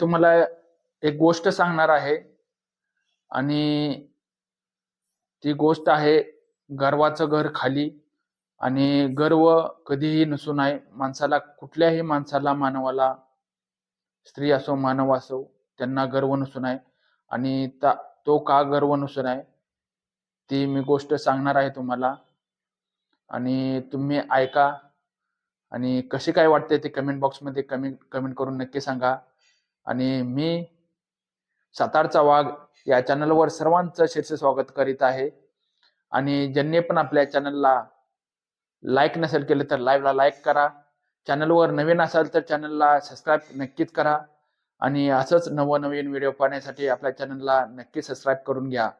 तुम्हाला एक गोष्ट सांगणार आहे. आणि ती गोष्ट आहे गर्वाचं घर खाली. आणि गर्व कधीही नसू नये. माणसाला कुठल्याही माणसाला मानवाला स्त्री असो मानव असो त्यांना गर्व नसून आहे आणि ता तो का गर्व नसून आहे ती मी गोष्ट सांगणार आहे तुम्हाला. आणि तुम्ही ऐका. आणि कशी काय वाटते ते कमेंट बॉक्समध्ये कमेंट कमेंट करून नक्की सांगा. आणि मी सातारचा वाघ या चॅनलवर सर्वांचं शीर्ष स्वागत करीत आहे. आणि ज्यांनी पण आपल्या चॅनलला लाईक नसेल केलं तर लाईव्हला लाईक करा. चॅनलवर नवीन असाल तर चॅनलला सबस्क्राईब नक्कीच करा. आणि असंच नवनवीन व्हिडिओ पाहण्यासाठी आपल्या चॅनलला नक्की सबस्क्राईब करून घ्या.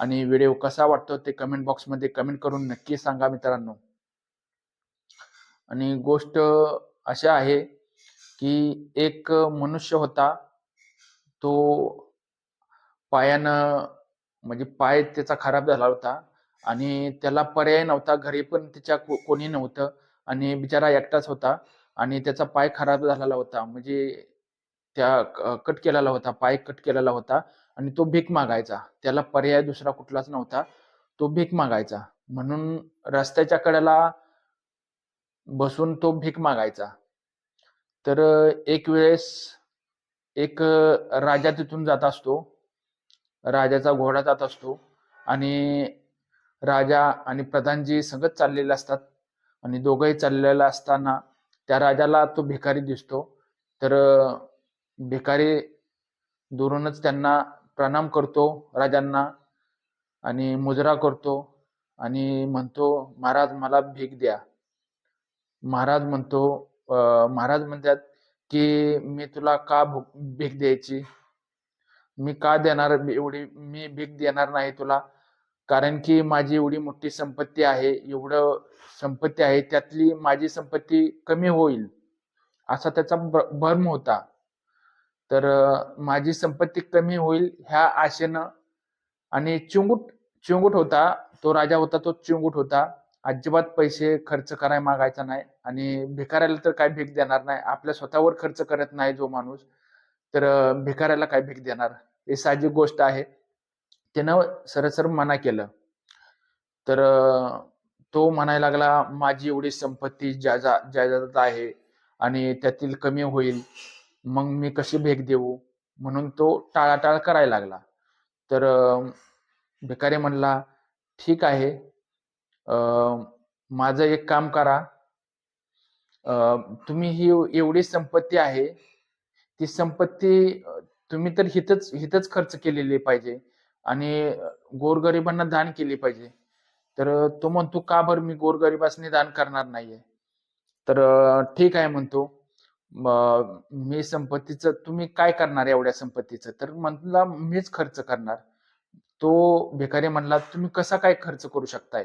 आणि व्हिडिओ कसा वाटतो ते कमेंट बॉक्समध्ये कमेंट करून नक्की सांगा मित्रांनो. आणि गोष्ट अशा आहे की एक मनुष्य होता तो पायानं म्हणजे पाय त्याचा खराब झाला होता आणि त्याला पर्याय नव्हता घरी पण त्याच्या को- कोणी नव्हतं आणि बिचारा एकटाच होता आणि त्याचा पाय खराब झालेला होता. म्हणजे त्या कट केलेला होता पाय कट केलेला होता आणि तो भीक मागायचा. त्याला पर्याय दुसरा कुठलाच नव्हता तो भीक मागायचा. म्हणून रस्त्याच्या कडेला बसून तो भीक मागायचा. तर एक वेळेस एक राजा तिथून जात असतो. राजाचा घोडा जात असतो आणि राजा आणि प्रधानजी संगत चाललेले असतात आणि दोघंही चाललेला असताना त्या राजाला तो भिकारी दिसतो. तर भिकारी दुरूनच त्यांना प्रणाम करतो राजांना आणि मुजरा करतो आणि म्हणतो महाराज मला भीक द्या. महाराज म्हणतो महाराज म्हणतात की मी तुला का भूक भीक द्यायची? मी का देणार एवढी मी भीक देणार नाही तुला? कारण की माझी एवढी मोठी संपत्ती आहे एवढं संपत्ती आहे त्यातली माझी संपत्ती कमी होईल असा त्याचा भ- भ्रम होता. तर माझी संपत्ती कमी होईल ह्या आशेनं आणि चिंगूट चिंगूट होता तो राजा होता तो चिंगूट होता. अजिबात पैसे खर्च कराय मागायचा नाही आणि भिकाऱ्याला तर काय भीक देणार नाही. आपल्या स्वतःवर खर्च करत नाही जो माणूस तर भिकाऱ्याला काय भीक देणार. ही साहजिक गोष्ट आहे. त्यानं सरसर मना केलं. तर तो म्हणायला लागला माझी एवढी संपत्ती जाजा जायदाद आहे आणि त्यातील कमी होईल. मग मी कशी भेक देऊ? म्हणून तो टाळाटाळ करायला लागला. तर भिकारी म्हणला ठीक आहे. माझं एक काम करा. तुम्ही ही एवढी संपत्ती आहे ती संपत्ती तुम्ही तर हितच हितच खर्च केलेली पाहिजे आणि गोरगरिबांना दान केली पाहिजे. तर तो म्हणतो का बरं मी गोरगरिबासनी दान करणार नाहीये? तर ठीक आहे म्हणतो. मी संपत्तीचं तुम्ही काय करणार एवढ्या संपत्तीचं? तर म्हणला मीच खर्च करणार. तो भिकारी म्हणला तुम्ही कसा काय खर्च करू शकताय?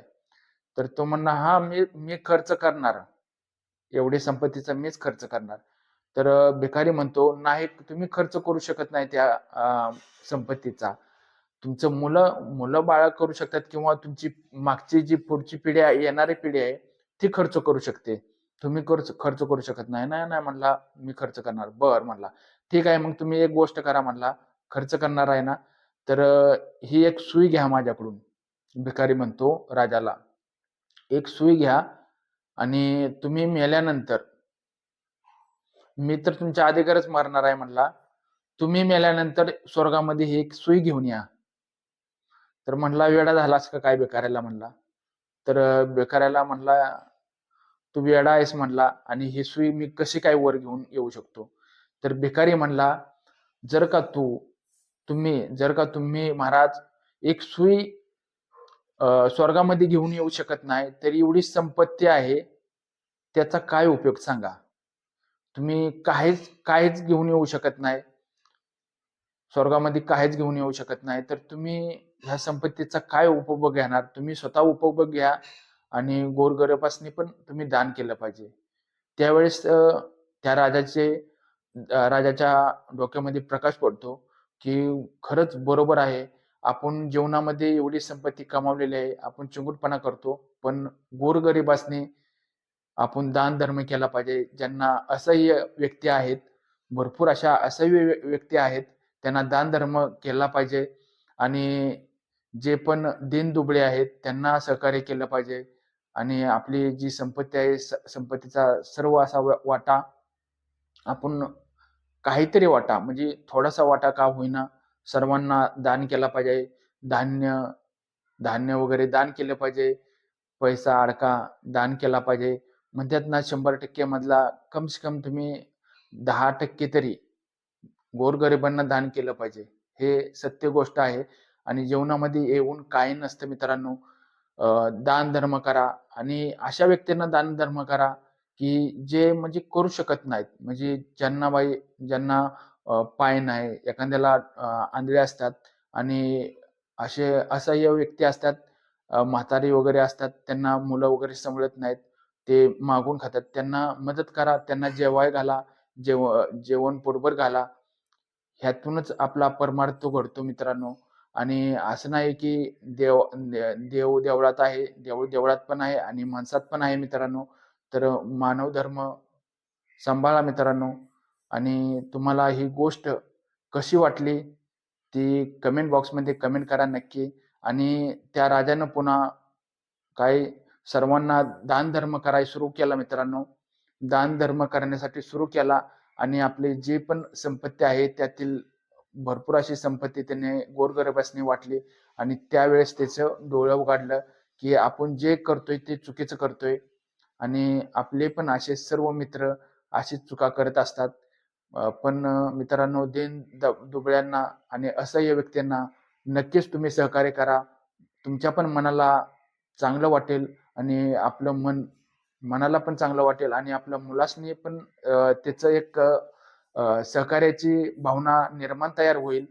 तर तो म्हणला हा मी मी खर्च करणार. एवढी संपत्तीचा मीच खर्च करणार. तर भिकारी म्हणतो नाही तुम्ही खर्च करू शकत नाही त्या संपत्तीचा. तुमचं मुलं मुलं बाळ करू शकतात किंवा तुमची मागची जी पुढची पिढी आहे येणारी पिढी आहे ती खर्च करू शकते. तुम्ही खर्च खर्च करू शकत नाही. नाही नाही म्हणला मी खर्च करणार. बर म्हणला ठीक आहे मग तुम्ही एक गोष्ट करा म्हणला खर्च करणार आहे ना? तर ही एक सुई घ्या माझ्याकडून भिकारी म्हणतो राजाला. एक सुई घ्या आणि तुम्ही मेल्यानंतर मी तर तुमच्या अधिकारच मारणार आहे म्हणला तुम्ही मेल्यानंतर स्वर्गामध्ये ही एक सुई घेऊन या. तर म्हणला वेडा झालास का? काय बेकारायला म्हणला. तर बेकारायला म्हणला तू वेडा आहेस म्हणला आणि ही सुई मी कशी काय वर घेऊन येऊ शकतो? तर भिकारी म्हणला जर का तू तुम्ही जर का तुम्ही महाराज एक सुई स्वर्गामध्ये घेऊन येऊ शकत नाही तर एवढी संपत्ती आहे त्याचा काय उपयोग सांगा? तुम्ही काहीच काहीच घेऊन येऊ शकत नाही. स्वर्गामध्ये काहीच घेऊन येऊ शकत नाही. तर तुम्ही ह्या संपत्तीचा काय उपभोग घेणार? तुम्ही स्वतः उपभोग घ्या आणि गोरगरिबासनी पण तुम्ही दान केलं पाहिजे. त्यावेळेस त्या राजाचे राजाच्या डोक्यामध्ये प्रकाश पडतो की खरंच बरोबर आहे. आपण जीवनामध्ये एवढी संपत्ती कमावलेली आहे आपण चिंगूटपणा करतो पण गोरगरिबासनी आपण दान धर्म केला पाहिजे ज्यांना असह्य व्यक्ती आहेत भरपूर अशा असह्य व्य व्यक्ती आहेत. त्यांना दानधर्म केला पाहिजे आणि जे पण दिनदुबळे आहेत त्यांना सहकार्य केलं पाहिजे आणि आपली जी संपत्ती आहे स संपत्तीचा सर्व असा वाटा आपण काहीतरी वाटा म्हणजे थोडासा वाटा का होईना सर्वांना दान केला पाहिजे. धान्य धान्य वगैरे दान केलं पाहिजे. पैसा अडका दान केला पाहिजे. म्हणतात ना 100% मधला कमसे कम तुम्ही 10% तरी गोरगरिबांना दान केलं पाहिजे. हे सत्य गोष्ट आहे आणि जीवनामध्ये येऊन काही नसतं मित्रांनो. दान दानधर्म करा आणि अशा व्यक्तींना दान धर्म करा, की जे म्हणजे करू शकत नाहीत. म्हणजे ज्यांना बाई ज्यांना पाय नाही, एखाद्याला आंधळे असतात आणि असे असह्य व्यक्ती असतात, म्हातारी वगैरे असतात, त्यांना मुलं वगैरे सांभाळत नाहीत. ते मागून खातात. त्यांना मदत करा, त्यांना जेवाय घाला, जेव जेवण पोटभर घाला. ह्यातूनच आपला परमार्थ घडतो मित्रांनो आणि असं नाही की देव देव देवळात आहे, देऊळ देवळात पण आहे आणि माणसात पण आहे मित्रांनो. तर मानव धर्म सांभाळा मित्रांनो आणि तुम्हाला ही गोष्ट कशी वाटली, ती कमेंट बॉक्समध्ये कमेंट करा नक्की आणि त्या राजानं पुन्हा काही सर्वांना दानधर्म करायला सुरू केला मित्रांनो. दानधर्म करण्यासाठी सुरू केला आणि आपली जी पण संपत्ती आहे त्यातील भरपूर अशी संपत्ती त्याने गोरगरिबासनी वाटली आणि त्यावेळेस त्याचं डोळं उघडलं, की आपण जे करतोय ते चुकीचं करतोय आणि आपले पण असे सर्व मित्र अशीच चुका करत असतात. अ, पण अ, मित्रांनो दीन द दुबळ्यांना आणि असह्य व्यक्तींना नक्कीच तुम्ही सहकार्य करा. तुमच्या पण मनाला चांगलं वाटेल आणि आपलं मन मनाला पण चांगलं वाटेल आणि आपल्या मुलासनी पण अ, त्याचं एक अ, सहकार्याची भावना निर्माण तयार होईल.